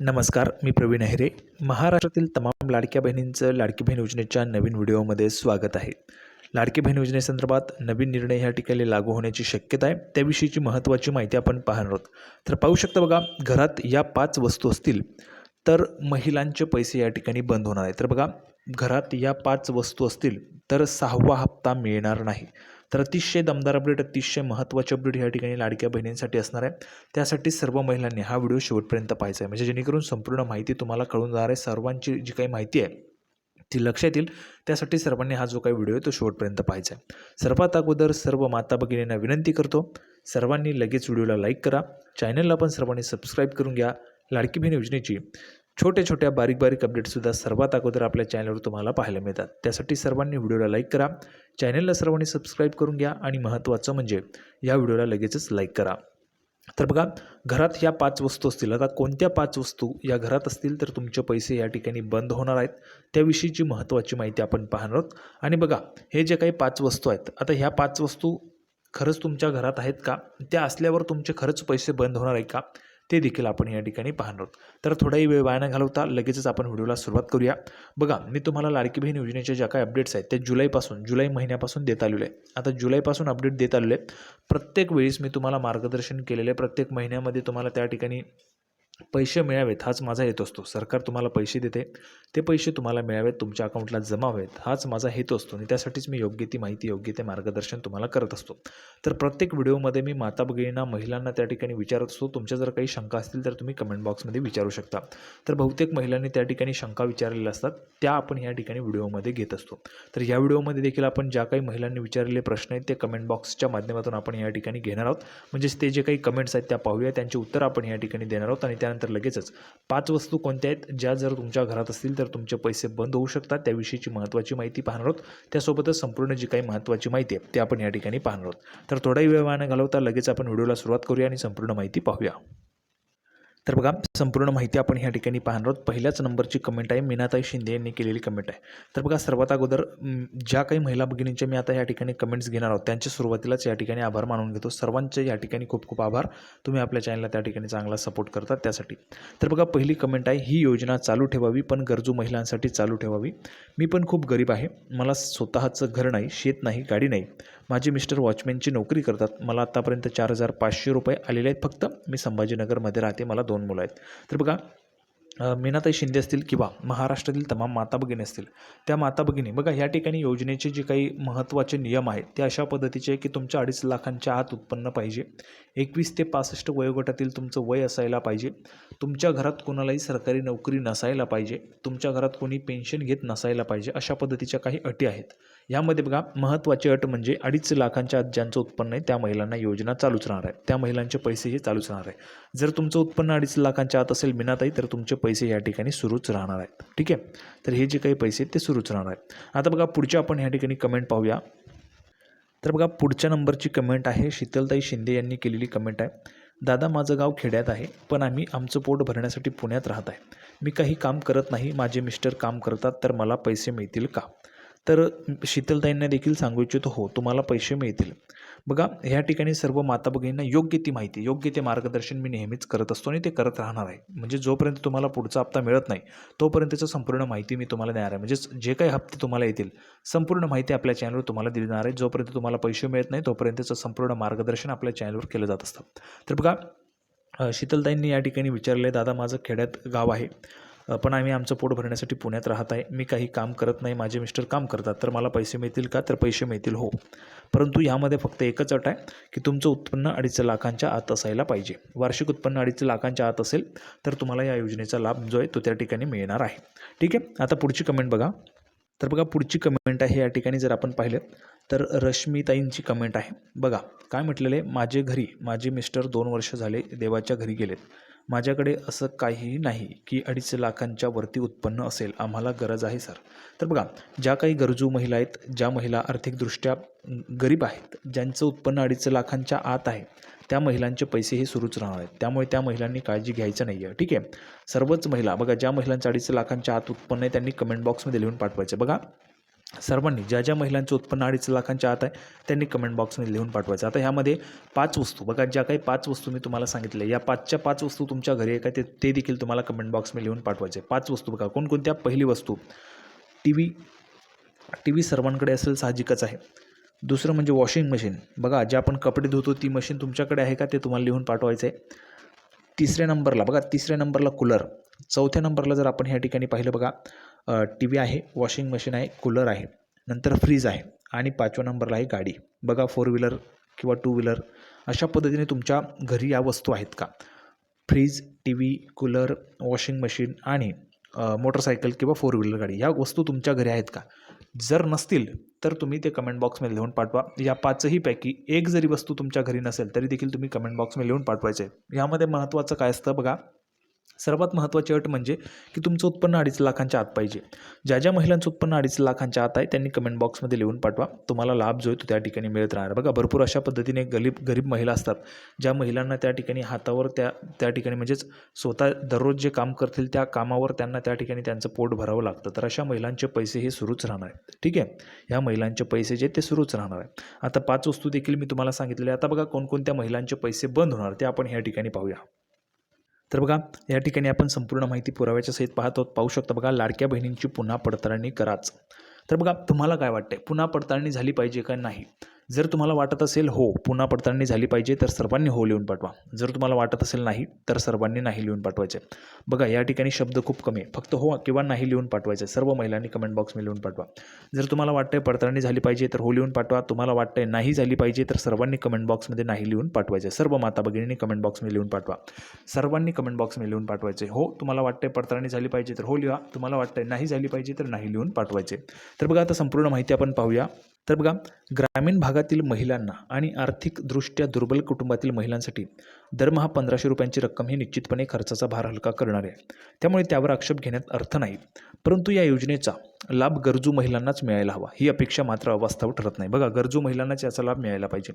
नमस्कार मी प्रवीण अहिरे. महाराष्ट्रातील तमाम लाडक्या बहिणींचं लाडकी बहीण योजनेच्या नवीन व्हिडिओमध्ये स्वागत आहे. लाडकी बहीण योजनेसंदर्भात नवीन निर्णय ह्या ठिकाणी लागू होण्याची शक्यता आहे. त्याविषयीची महत्त्वाची माहिती आपण पाहणार आहोत. तर पाहू शकता बघा घरात या पाच वस्तू असतील तर महिलांचे पैसे या ठिकाणी बंद होणार आहे. तर बघा घरात या पाच वस्तू असतील तर सहावा हप्ता मिळणार नाही. तर अतिशय दमदार अपडेट अतिशय महत्त्वाची अपडेट या ठिकाणी लाडक्या बहिणींसाठी असणार आहे. त्यासाठी सर्व महिलांनी हा व्हिडिओ शेवटपर्यंत पाहायचा आहे. म्हणजे जेणेकरून संपूर्ण माहिती तुम्हाला कळून जाणार आहे. सर्वांची जी काही माहिती आहे ती लक्षात येईल. त्यासाठी सर्वांनी हा जो काही व्हिडिओ आहे तो शेवटपर्यंत पाहायचा आहे. सर्वात अगोदर सर्व माता भगिनींना विनंती करतो सर्वांनी लगेच व्हिडिओला लाईक करा. चॅनलला पण सर्वांनी सबस्क्राईब करून घ्या. लाडकी बहीण योजनेची छोट्या छोट्या बारीक बारीक अपडेटसुद्धा सर्वात अगोदर आपल्या चॅनलवर तुम्हाला पाहायला मिळतात. त्यासाठी सर्वांनी व्हिडिओला लाईक करा. चॅनलला सर्वांनी सबस्क्राईब करून घ्या आणि महत्त्वाचं म्हणजे या व्हिडिओला लगेचच लाईक करा. तर बघा घरात ह्या पाच वस्तू असतील. आता कोणत्या पाच वस्तू या घरात असतील तर तुमचे पैसे या ठिकाणी बंद होणार आहेत. त्याविषयीची महत्त्वाची माहिती आपण पाहणार आहोत. आणि बघा हे जे काही पाच वस्तू आहेत आता ह्या पाच वस्तू खरंच तुमच्या घरात आहेत का? त्या असल्यावर तुमचे खरंच पैसे बंद होणार आहे का? ते देखील आपण या ठिकाणी पाहणार आहोत. तर थोडाही वेळ वाया न घालवता लगेचच आपण व्हिडिओला सुरुवात करूया. बघा मी तुम्हाला लाडकी बहीण योजनेच्या ज्या काही अपडेट्स आहेत त्या जुलैपासून जुलै महिन्यापासून देत आलेलो आहे. आता जुलैपासून अपडेट देत आलेलो आहे प्रत्येक वेळेस मी तुम्हाला मार्गदर्शन केलेलं आहे. प्रत्येक महिन्यामध्ये तुम्हाला त्या ठिकाणी पैसे मिळावेत हाच माझा हेतू असतो. सरकार तुम्हाला पैसे देते ते पैसे तुम्हाला मिळावेत तुमच्या अकाउंटला जमा व्हावेत हाच माझा हेतू असतो. आणि त्यासाठीच मी योग्य ती माहिती योग्य ते मार्गदर्शन तुम्हाला करत असतो. तर प्रत्येक व्हिडिओमध्ये मी माता भगिनींना महिलांना त्या ठिकाणी विचारत असतो. तुमच्या जर काही शंका असतील तर तुम्ही कमेंट बॉक्समध्ये विचारू शकता. तर बहुतेक महिलांनी त्या ठिकाणी शंका विचारलेल्या असतात त्या आपण या ठिकाणी व्हिडिओमध्ये घेत असतो. तर या व्हिडिओमध्ये देखील आपण ज्या काही महिलांनी विचारलेले प्रश्न आहेत ते कमेंट बॉक्सच्या माध्यमातून आपण या ठिकाणी घेणार आहोत. म्हणजेच ते जे काही कमेंट्स आहेत त्या पाहूया त्यांचे उत्तर आपण या ठिकाणी देणार आहोत. आणि त्यानंतर लगेचच पाच वस्तू कोणत्या आहेत ज्या जर तुमच्या घरात असतील तर तुमचे पैसे बंद होऊ शकतात. त्याविषयीची महत्त्वाची माहिती पाहणार आहोत. त्यासोबतच संपूर्ण जी काही महत्त्वाची माहिती आहे ते आपण या ठिकाणी पाहणार आहोत. तर थोडाही वेळ वाया घालवता लगेच आपण व्हिडिओला सुरुवात करूया आणि संपूर्ण माहिती पाहूया. तर बघा संपूर्ण माहिती आपण ह्या ठिकाणी पाहणार आहोत. पहिल्याच नंबरची कमेंट आहे. मीनाताई शिंदे यांनी केलेली कमेंट आहे. तर बघा सर्वात अगोदर ज्या काही महिला भगिनींच्या मी आता या ठिकाणी कमेंट्स घेणार आहोत त्यांचे सुरुवातीलाच या ठिकाणी आभार मानून घेतो. सर्वांचे या ठिकाणी खूप खूप आभार. तुम्ही आपल्या चॅनलला त्या ठिकाणी चांगला सपोर्ट करतात त्यासाठी. तर बघा पहिली कमेंट आहे ही योजना चालू ठेवावी पण गरजू महिलांसाठी चालू ठेवावी. मी पण खूप गरीब आहे. मला स्वतःचं घर नाही शेत नाही गाडी नाही. माझे मिस्टर वॉचमॅनची नोकरी करतात. मला आत्तापर्यंत चार हजार पाचशे रुपये आलेले आहेत फक्त. मी संभाजीनगरमध्ये राहते. मला दोन मुलं आहेत. तर बघा मीनाताई शिंदे असतील किंवा महाराष्ट्रातील तमाम माता भगिनी असतील त्या माता भगिनी बघा या ठिकाणी योजनेचे जे काही महत्त्वाचे नियम आहेत ते अशा पद्धतीचे आहे की तुमच्या अडीच लाखांच्या आत उत्पन्न पाहिजे. एकवीस ते पासष्ट वयोगटातील तुमचं वय असायला पाहिजे. तुमच्या घरात कोणालाही सरकारी नोकरी नसायला पाहिजे. तुमच्या घरात कोणी पेन्शन घेत नसायला पाहिजे अशा पद्धतीच्या काही अटी आहेत. यामध्ये बघा महत्त्वाची अट म्हणजे अडीच लाखांच्या आत ज्यांचं उत्पन्न आहे त्या महिलांना योजना चालूच राहणार आहे. त्या महिलांचे पैसेही चालूच राहणार आहे. जर तुमचं उत्पन्न अडीच लाखांच्या आत असेल मिनाताई तर तुमचे पैसे या ठिकाणी सुरूच राहणार आहेत. ठीक आहे? तर हे जे काही पैसे आहेत ते सुरूच राहणार आहेत. आता बघा पुढच्या आपण या ठिकाणी कमेंट पाहूया. तर बघा पुढच्या नंबरची कमेंट आहे. शीतलताई शिंदे यांनी केलेली कमेंट आहे. दादा माझं गाव खेड्यात आहे पण आम्ही आमचं पोट भरण्यासाठी पुण्यात राहत आहे. मी काही काम करत नाही. माझे मिस्टर काम करतात तर मला पैसे मिळतील का? तर शीतलताईंना देखील सांगू इच्छितो हो तुम्हाला पैसे मिळतील. बघा ह्या ठिकाणी सर्व माता भगिनींना योग्य ती माहिती योग्य ते मार्गदर्शन मी नेहमीच करत असतो आणि ते करत राहणार आहे. म्हणजे जोपर्यंत तुम्हाला पुढचा हप्ता मिळत नाही तोपर्यंतचं संपूर्ण माहिती मी तुम्हाला देणार आहे. म्हणजेच जे काही हप्ते तुम्हाला येतील संपूर्ण माहिती आपल्या चॅनलवर तुम्हाला दिली जाणार आहे. जोपर्यंत तुम्हाला पैसे मिळत नाही तोपर्यंतचं संपूर्ण मार्गदर्शन आपल्या चॅनलवर केलं जात असतं. तर बघा शीतलताईंनी या ठिकाणी विचारले दादा माझं खेड्यात गाव आहे. पण आम्ही आमचं पोट भरण्यासाठी पुण्यात राहत आहे. मी काही काम करत नाही. माझे मिस्टर काम करतात. तर मला पैसे मिळतील का? तर पैसे मिळतील हो. परंतु यामध्ये फक्त एकच अट आहे की तुमचं उत्पन्न अडीच लाखांच्या आत असायला पाहिजे. वार्षिक उत्पन्न अडीच लाखांच्या आत असेल तर तुम्हाला या योजनेचा लाभ जो आहे तो त्या ठिकाणी मिळणार आहे. ठीक आहे? आता पुढची कमेंट बघा. तर बघा पुढची कमेंट आहे या ठिकाणी जर आपण पाहिलं तर रश्मीताईंची कमेंट आहे. बघा काय म्हटलेले माझे घरी माझे मिस्टर दोन वर्ष झाले देवाच्या घरी गेलेत. माझ्याकडे असं काहीही नाही की अडीच लाखांच्या वरती उत्पन्न असेल. आम्हाला गरज आहे सर. तर बघा ज्या काही गरजू महिला आहेत ज्या महिला आर्थिकदृष्ट्या गरीब आहेत ज्यांचं उत्पन्न अडीच लाखांच्या आत आहे त्या महिलांचे पैसे हे सुरूच राहणार आहेत. त्यामुळे त्या महिलांनी काळजी घ्यायचं नाही आहे ठीक आहे? सर्वच महिला बघा ज्या महिलांचं अडीच लाखांच्या आत उत्पन्न आहे त्यांनी कमेंट बॉक्समध्ये लिहून पाठवायचं. बघा सर्वांनी ज्या ज्या महिलांचं उत्पन्न अडीच लाखांच्या आत आहे त्यांनी कमेंट बॉक्समध्ये लिहून पाठवायचं. आता ह्यामध्ये पाच वस्तू बघा ज्या काही पाच वस्तू मी तुम्हाला सांगितल्या या पाचच्या पाच वस्तू तुमच्या घरी आहे का ते ते देखील तुम्हाला कमेंट बॉक्समध्ये लिहून पाठवायचे. पाच वस्तू बघा कोणकोणत्या? पहिली वस्तू टी व्ही टी व्ही सर्वांकडे असेल साहजिकच आहे. दुसरं म्हणजे वॉशिंग मशीन बघा जे आपण कपडे धुतो ती मशीन तुमच्याकडे आहे का ते तुम्हाला लिहून पाठवायचं आहे तिसऱ्या नंबरला बघा तिसऱ्या नंबरला कूलर चौथ्या नंबरला जर आपण ह्या ठिकाणी पाहिलं बघा टी व्ही आहे वॉशिंग मशीन आहे कूलर आहे. नंतर फ्रीज आहे आणि पाचव्या नंबरला आहे गाडी. बघा फोर व्हीलर किंवा टू व्हीलर अशा पद्धतीने तुमच्या घरी या वस्तू आहेत का? Fridge T V cooler washing machine आणि मोटरसायकल किंवा फोर व्हीलर गाडी. ह्या वस्तू तुमच्या घरी आहेत का? जर नसतील तर तुम्ही ते कमेंट बॉक्समध्ये लिहून पाठवा. या पाचही पैकी एक जरी वस्तू तुमच्या घरी नसेल तरी देखील तुम्ही कमेंट बॉक्समध्ये लिहून पाठवायचे. यामध्ये महत्त्वाचं काय असतं बघा सर्वात महत्त्वाची अट म्हणजे की तुमचं उत्पन्न अडीच लाखांच्या आत पाहिजे. ज्या ज्या महिलांचं उत्पन्न अडीच लाखांच्या आत आहे त्यांनी कमेंट बॉक्समध्ये लिहून पाठवा. तुम्हाला लाभ जो आहे तो त्या ठिकाणी मिळत राहणार. बघा भरपूर अशा पद्धतीने गरीब गरीब महिला असतात ज्या महिलांना त्या ठिकाणी हातावर त्या त्या ठिकाणी म्हणजेच स्वतः दररोज जे काम करतील त्या कामावर त्यांना त्या ठिकाणी त्यांचं पोट भरावं लागतं. तर अशा महिलांचे पैसे हे सुरूच राहणार आहेत. ठीक आहे? ह्या महिलांचे पैसे जे ते सुरूच राहणार आहे आता पाच वस्तू देखील मी तुम्हाला सांगितलेल्या आता बघा कोणकोणत्या महिलांचे पैसे बंद होणार ते आपण ह्या ठिकाणी पाहूया. तर बघा या ठिकाणी आपण संपूर्ण माहिती पुराव्याच्या सहित पाहतो पाहू शकतो बघा लाडक्या बहिणींची पुन्हा पडताळणी कराच. तर बघा तुम्हाला काय वाटतंय? पुन्हा पडताळणी झाली पाहिजे का नाही? जर तुम्हाला वाटत असेल हो पुन्हा पडताळणी झाली पाहिजे तर सर्वांनी हो लिहून पाठवा. जर तुम्हाला वाटत असेल नाही तर सर्वांनी नाही लिहून पाठवायचे. बघा या ठिकाणी शब्द खूप कमी आहे. फक्त हो किंवा नाही लिहून पाठवायचे. सर्व महिलांनी कमेंट बॉक्समध्ये लिहून पाठवा. जर तुम्हाला वाटतंय पडताळणी झाली पाहिजे तर हो लिहून पाठवा. तुम्हाला वाटतंय नाही झाली पाहिजे तर सर्वांनी कमेंट बॉक्समध्ये नाही लिहून पाठवायचे. सर्व माता भगिनींनी कमेंट बॉक्समध्ये लिहून पाठवा. सर्वांनी कमेंट बॉक्समध्ये लिहून पाठवायचे. हो तुम्हाला वाटतंय पडताळणी झाली पाहिजे तर हो लिहा. तुम्हाला वाटतंय नाही झाली पाहिजे तर नाही लिहून पाठवायचे. तर बघा आता संपूर्ण माहिती आपण पाहूया. तर बघा ग्रामीण भागातील महिलांना आणि आर्थिकदृष्ट्या दुर्बल कुटुंबातील महिलांसाठी दरमहा पंधराशे रुपयांची रक्कम ही निश्चितपणे खर्चाचा भार हलका करणार आहे. त्यामुळे त्यावर आक्षेप घेण्यात अर्थ नाही. परंतु या योजनेचा लाभ गरजू महिलांनाच मिळायला हवा ही अपेक्षा मात्र अवास्तव ठरत नाही. बघा गरजू महिलांनाच याचा लाभ मिळायला पाहिजे.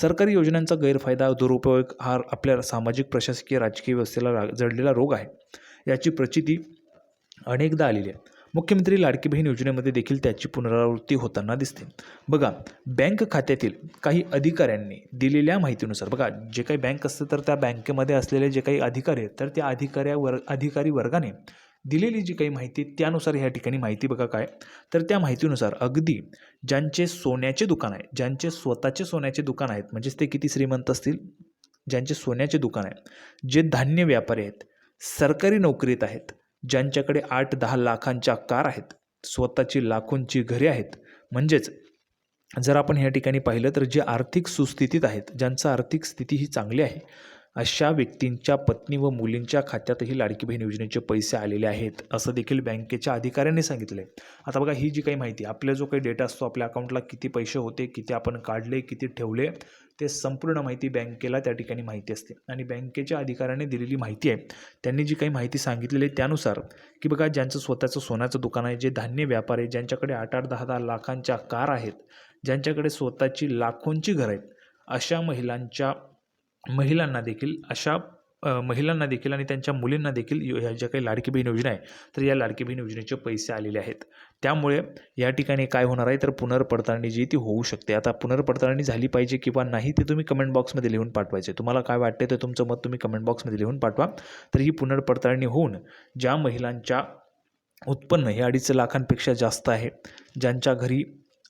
सरकारी योजनांचा गैरफायदा दुरुपयोग हा आपल्या सामाजिक प्रशासकीय राजकीय व्यवस्थेला रा- जडलेला रोग आहे. याची प्रचिती अनेकदा आलेली आहे. मुख्यमंत्री लाडकी बहीण योजनेमध्ये देखील त्याची पुनरावृत्ती होताना दिसते. बघा बँक खात्यातील काही अधिकाऱ्यांनी दिलेल्या माहितीनुसार बघा जे काही बँक असतं तर त्या बँकेमध्ये असलेले जे काही अधिकारी आहेत तर त्या अधिकाऱ्यावर अधिकारी वर्गाने दिलेली जी काही माहिती त्यानुसार ह्या ठिकाणी माहिती बघा काय? तर त्या माहितीनुसार अगदी ज्यांचे सोन्याचे दुकान आहे ज्यांचे स्वतःचे सोन्याचे दुकान आहेत म्हणजेच ते किती श्रीमंत असतील? ज्यांचे सोन्याचे दुकान आहे जे धान्य व्यापारी आहेत सरकारी नोकरीत आहेत ज्यांच्याकडे आठ दहा लाखांच्या कार आहेत स्वतःची लाखोंची घरे आहेत. म्हणजेच जर आपण ह्या ठिकाणी पाहिलं तर जे आर्थिक सुस्थितीत आहेत ज्यांचं आर्थिक स्थिती ही चांगली आहे अशा व्यक्तींच्या पत्नी व मुलींच्या खात्यातही लाडकी बहीण योजनेचे पैसे आलेले आहेत असं देखील बँकेच्या अधिकाऱ्यांनी सांगितलं आहे आता बघा ही जी काही माहिती आपला जो काही डेटा असतो आपल्या अकाउंटला किती पैसे होते किती आपण काढले किती ठेवले ते संपूर्ण माहिती बँकेला त्या ठिकाणी माहिती असते. आणि बँकेच्या अधिकाऱ्याने दिलेली माहिती आहे त्यांनी जी काही माहिती सांगितलेली आहे त्यानुसार की बघा ज्यांचं स्वतःचं सोन्याचं दुकान आहे जे धान्य व्यापार आहे ज्यांच्याकडे आठ आठ दहा दहा लाखांच्या कार आहेत ज्यांच्याकडे स्वतःची लाखोंची घरं आहेत अशा महिलांच्या महिलांना देखील अशा महिलांना देखील आणि त्यांच्या मुलींना देखील यो- ह्या ज्या काही लाडकी बहीण योजना आहे तर या लाडकी बहीण योजनेचे पैसे आलेले आहेत. त्यामुळे या ठिकाणी काय होणार आहे तर पुनर्पडताळणी जी ती होऊ शकते. आता पुनर्पडताळणी झाली पाहिजे किंवा नाही ते तुम्ही कमेंट बॉक्समध्ये लिहून पाठवायचे. तुम्हाला काय वाटते ते तुमचं मत तुम्ही कमेंट बॉक्समध्ये लिहून पाठवा. तर ही पुनर्पडताळणी होऊन ज्या महिलांच्या उत्पन्न हे अडीच लाखांपेक्षा जास्त आहे ज्यांच्या घरी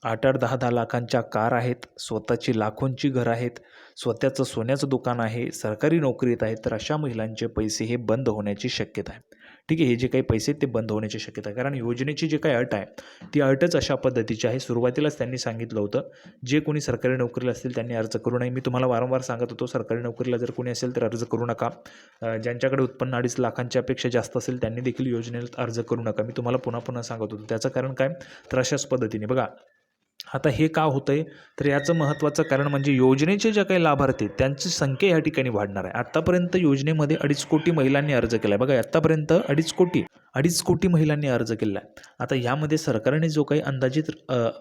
आठ आठ दहा दहा लाखांच्या कार आहेत स्वतःची लाखोंची घरं आहेत स्वतःचं सोन्याचं दुकान आहे सरकारी नोकरीत आहेत तर अशा महिलांचे पैसे हे बंद होण्याची शक्यता आहे. ठीक आहे हे जे काही पैसे आहेत ते बंद होण्याची शक्यता आहे. कारण योजनेची जी काही अट आहे ती अटच अशा पद्धतीची आहे. सुरुवातीलाच त्यांनी सांगितलं होतं जे कोणी सरकारी नोकरीला असतील त्यांनी अर्ज करू नये. मी तुम्हाला वारंवार सांगत होतो सरकारी नोकरीला जर कोणी असेल तर अर्ज करू नका. ज्यांच्याकडे उत्पन्न अडीच लाखांच्या अपेक्षा जास्त असेल त्यांनी देखील योजनेत अर्ज करू नका. मी तुम्हाला पुन्हा पुन्हा सांगत होतो. त्याचं कारण काय? तर अशाच पद्धतीने. बघा आता हे का होतं आहे तर याचं महत्त्वाचं कारण म्हणजे योजनेचे जे काही लाभार्थी आहेत, त्यांची संख्या या ठिकाणी वाढणार आहे. आत्तापर्यंत योजनेमध्ये अडीच कोटी महिलांनी अर्ज केला आहे बघा आत्तापर्यंत अडीच कोटी अडीच कोटी महिलांनी अर्ज केला आहे आता यामध्ये सरकारने जो काही अंदाजित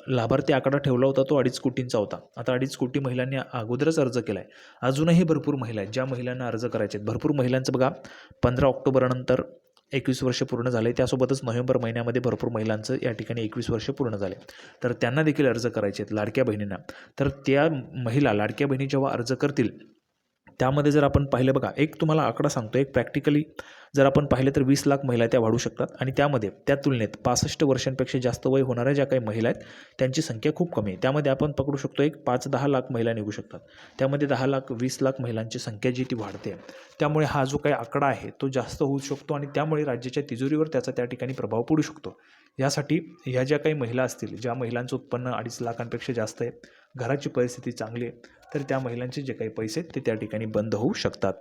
लाभार्थी आकडा ठेवला होता तो अडीच कोटींचा होता. आता अडीच कोटी महिलांनी अगोदरच अर्ज केला आहे अजूनही भरपूर महिला आहेत ज्या महिलांना अर्ज करायचे आहेत. भरपूर महिलांचं बघा पंधरा ऑक्टोबरनंतर एकवीस वर्ष पूर्ण झाले. त्यासोबतच नोव्हेंबर महिन्यामध्ये भरपूर महिलांचं या ठिकाणी एकवीस वर्ष पूर्ण झाले. तर त्यांना देखील अर्ज करायचे आहेत लाडक्या बहिणींना. तर त्या महिला लाडक्या बहिणी जेव्हा अर्ज करतील त्यामध्ये जर आपण पाहिलं बघा एक तुम्हाला आकडा सांगतो एक प्रॅक्टिकली जर आपण पाहिलं तर वीस लाख महिला त्या वाढू शकतात आणि त्यामध्ये त्या तुलनेत पासष्ट वर्षांपेक्षा जास्त वय होणाऱ्या ज्या काही महिला आहेत त्यांची संख्या खूप कमी आहे. त्यामध्ये आपण पकडू शकतो एक पाच दहा लाख महिला निघू शकतात. त्यामध्ये दहा लाख वीस लाख महिलांची संख्या जी ती वाढते. त्यामुळे हा जो काही आकडा आहे तो जास्त होऊ शकतो आणि त्यामुळे राज्याच्या तिजोरीवर त्याचा त्या ठिकाणी प्रभाव पडू शकतो. यासाठी ह्या ज्या काही महिला असतील ज्या महिलांचं उत्पन्न अडीच लाखांपेक्षा जास्त आहे घराची परिस्थिती चांगली आहे तर त्या महिलांचे जे काही पैसे आहेत ते त्या ठिकाणी बंद होऊ शकतात.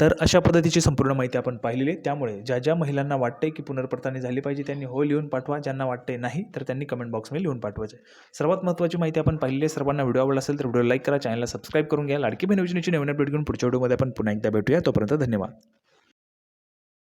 तर अशा पद्धतीची संपूर्ण माहिती आपण पाहिलेली आहे. त्यामुळे ज्या ज्या महिलांना वाटते की पुनर्पडताळणी झाली पाहिजे त्यांनी हो लिहून पाठवा. ज्यांना वाटते नाही तर त्यांनी कमेंट बॉक्समध्ये लिहून पाठवायचे सर्वात महत्त्वाची माहिती आपण पाहिलेली आहे. सर्वांना व्हिडिओ आवडला असेल तर व्हिडिओ लाईक करा चॅनलला सबस्क्राईब करून घ्या. लाडकी बहिणी योजनेची नवीन अपडेट घेऊन पुढच्या व्हिडिओमध्ये आपण पुन्हा एकदा भेटूया. तोपर्यंत धन्यवाद.